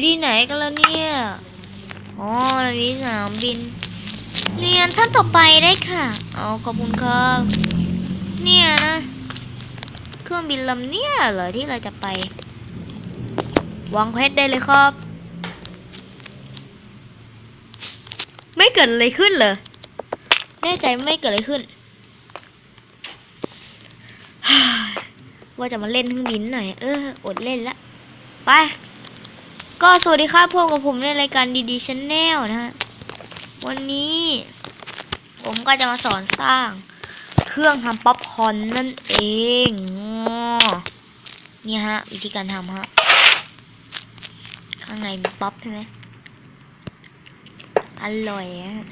อยู่ที่ไหนกันล่ะเนี่ย อ๋อนี่สนามบิน เรียนท่านต่อไปได้ค่ะ เอาขอบคุณครับ เนี่ยนะ เครื่องบินลำเนี้ยเหรอที่เราจะไป วางเพชรได้เลยครับ ไม่เกิดอะไรขึ้นเหรอ แน่ใจไม่เกิดอะไรขึ้น ว่าจะมาเล่นเครื่องบินหน่อย เออ อดเล่นละ ไป ก็สวัสดีครับพบกับผมในรายการดีๆชแนลนะฮะวันนี้ ผมก็จะมาสอนสร้าง เครื่องทำป๊อปคอนนั่นเองเนี่ยฮะ วิธีการทำฮะ ข้างในมีป๊อปใช่ไหมอร่อยฮะ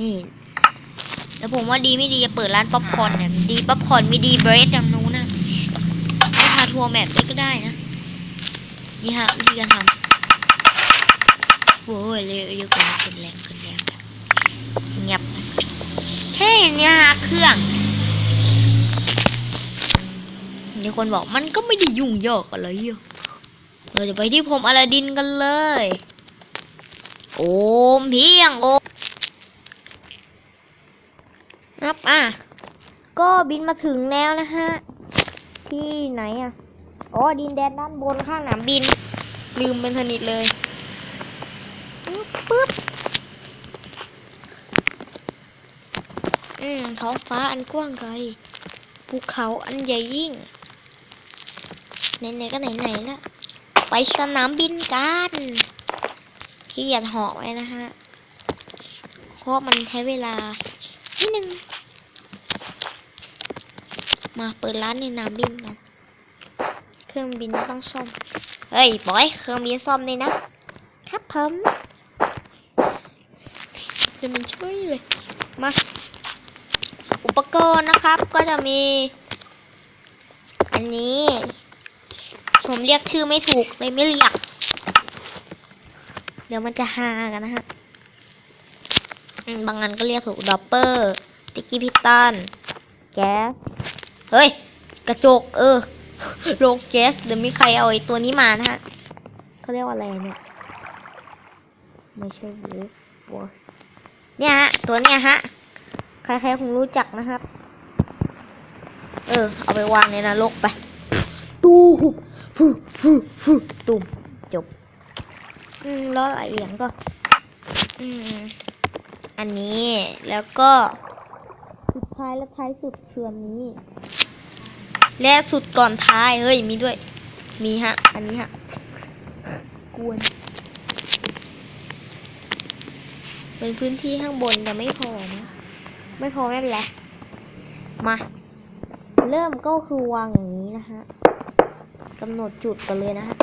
นี่แล้วผมว่าดีไม่ดีจะเปิดร้านป๊อปคอนเนี่ยดีป๊อปคอนไม่ดีเบรดอย่างนู้นนะให้พาทัวร์แมปได้ก็ได้นะ นี่ฮะวิธีการทำโว้ยเร็วเร็วกันขึ้นแรงขึ้นแรงเงียบแค่เนี้ยฮะเครื่องมีคนบอกมันก็ไม่ได้ยุ่งยากอะไรอะเราจะไปที่ผมอลาดินกันเลย โอมเพียงโอมครับอะ ก็บินมาถึงแล้วนะฮะ ที่ไหนอะ อ๋อดินแดนด้านบนข้างสนามบิน ลืมเป็นสนิทเลยปึ๊บปึ๊บอืมท้องฟ้าอันกว้างไกลภูเขาอันใหญ่ยิ่งไหนๆก็ไหนๆละไปสนามบินกันขี้หยัดหาะไว้นะฮะเพราะมันใช้เวลานิดนึงมาเปิดร้านในสนามบินกัน เครื่องบินต้องซ่อม เฮ้ยบอยเครื่องบินซ่อมเลยนะ ครับผมจะมันช่วยเลย มา อุปกรณ์นะครับก็จะมี อันนี้ ผมเรียกชื่อไม่ถูกเลยไม่เรียก เดี๋ยวมันจะฮากันนะฮะบางอันก็เรียกถูกดอปเปอร์ ติกกี้พิตัน แก๊ส เฮ้ย กระจก เออ โรงแก๊สเดี๋ยวมีใครเอาไอ้ตัวนี้มานะฮะเขาเรียกว่าอะไรเนี่ย ไม่ใช่วูฟวอเนี่ยฮะ ตัวเนี้ยฮะ ใครๆคงรู้จักนะครับ เออ เอาไปวางในนรกไป ตูบฟูฟูฟูตุ่มจบ อืมแล้วอะไรอีกอย่างก็ อืม อันนี้แล้วก็สุดท้ายและท้ายสุดคืออันนี้ และสุดก่อนท้าย เฮ้ย มีด้วย มีฮะ อันนี้ฮะ กวน เป็นพื้นที่ข้างบนแต่ไม่พอนะไม่พอไม่เป็นไร มา เริ่มก็คือวางอย่างนี้นะฮะกำหนดจุดกันเลยนะฮะ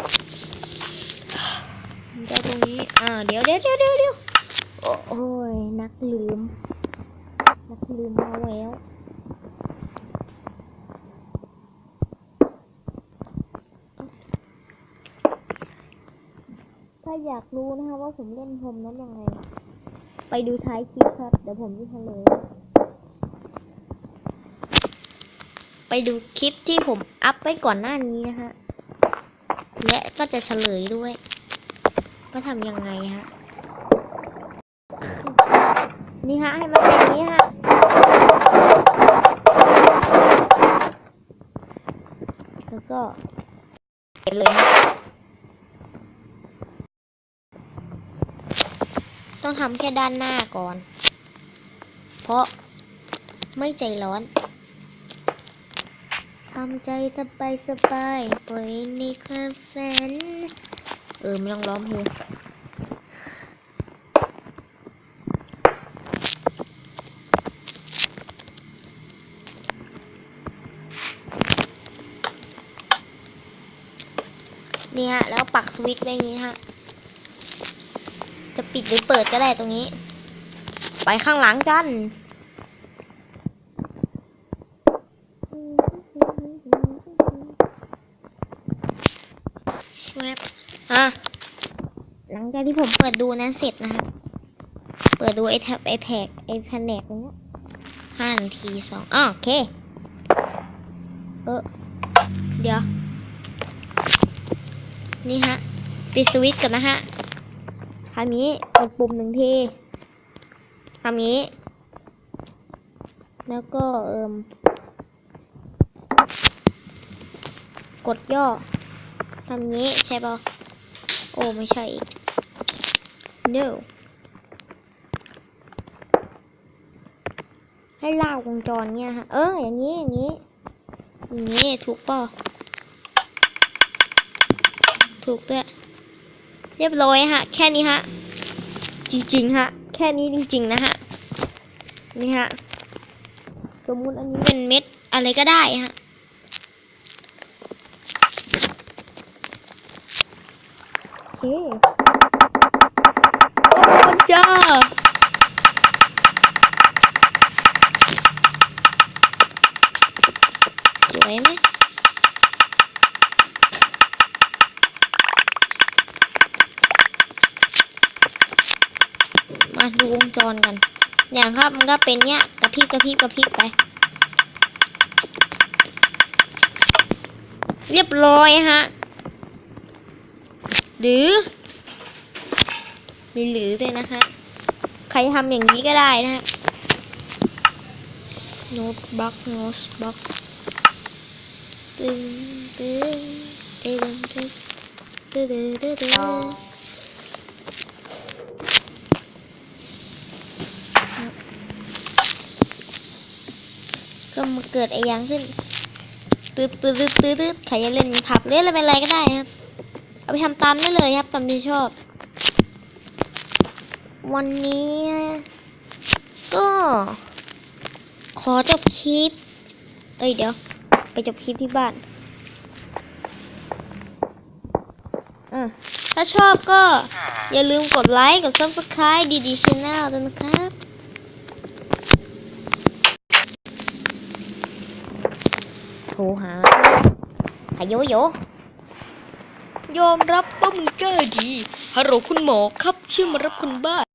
ได้ตรงนี้ อ่า เดี๋ยวเดี๋ยวเดี๋ยวเดี๋ยวเดี๋ยวโอ้โอ้ย นักลืม นักลืมมาแล้ว อยากรู้นะคะว่าผมเล่นพรมนั้นยังไง ไปดูท้ายคลิปครับ เดี๋ยวผมจะเฉลยไปดูคลิปที่ผมอัพไว้ก่อนหน้านี้นะฮะและก็จะเฉลยด้วยว่าทำยังไงฮะ นี่ฮะให้มันเป็นนี้ฮะ แล้วก็เก็บเลยฮะ ต้องทำแค่ด้านหน้าก่อน เพราะไม่ใจร้อนทำใจสบายสบายปล่อยในความฝัน เออ ไม่ต้องร้องเพลงนี่ฮะ แล้วปักสวิตช์ไว้อย่างนี้ฮะ จะปิดหรือเปิดก็ได้ตรงนี้ ไปข้างหลังกัน แวบอะ หลังจากที่ผมเปิดดูนั้นเสร็จนะครับ เปิดดูไอ้แท็บไอ้แพกไอ้แผนกตรงเนี้ยห้านาทีสองอ๋อโอเค เออ เดี๋ยว นี่ฮะ ปิดสวิตช์ก่อนนะฮะ ทำนี้กดปุ่มหนึ่งทีทำนี้ แล้วก็เอิมกดย่อทำนี้ใช่ป่ะโอ้ไม่ใช่อีก no ให้ลากวงจรเนี่ยฮะ เอออย่างนี้ อย่างนี้ อย่างนี้ ถูกป่ะ ถูกด้วย เรียบร้อยฮะ แค่นี้ฮะ จริงๆฮะ แค่นี้จริง ๆ นะฮะ นี่ฮะ สมมุติอันนี้เป็นเม็ดอะไรก็ได้ฮะโอเคโอ้จ้าสวยไหม ดูวงจรกัน อย่างครับมันก็เป็นเนี้ยกระพริบกระพริบกระพริบไป เรียบร้อยฮะ หรือ มีหรือเลยนะคะ ใครทำอย่างนี้ก็ได้นะฮะโน้ตบล็กโน้ตบล็กตึงตึงเอตึงตึงตึงตึงตึง ก็มาเกิดไอ้ยังขึ้นตืดตืดตืดตืดตืดใครจะเล่นผับเล่นอะไรเป็นอะไรก็ได้ครับ เอาไปทำตามได้เลยครับตามที่ชอบ วันนี้ ก็ ขอจบคลิป เอ้ยเดี๋ยว ไปจบคลิปที่บ้านถ้าชอบก็อย่าลืมกดไลค์ กด subscribe ดีดีช n แนลด้วยนะครับ โท รหาหาโยโยยอมรับว่ามึงกล้าดีฮัลโหลคุณหมอครับชื่อมารับคนบ้า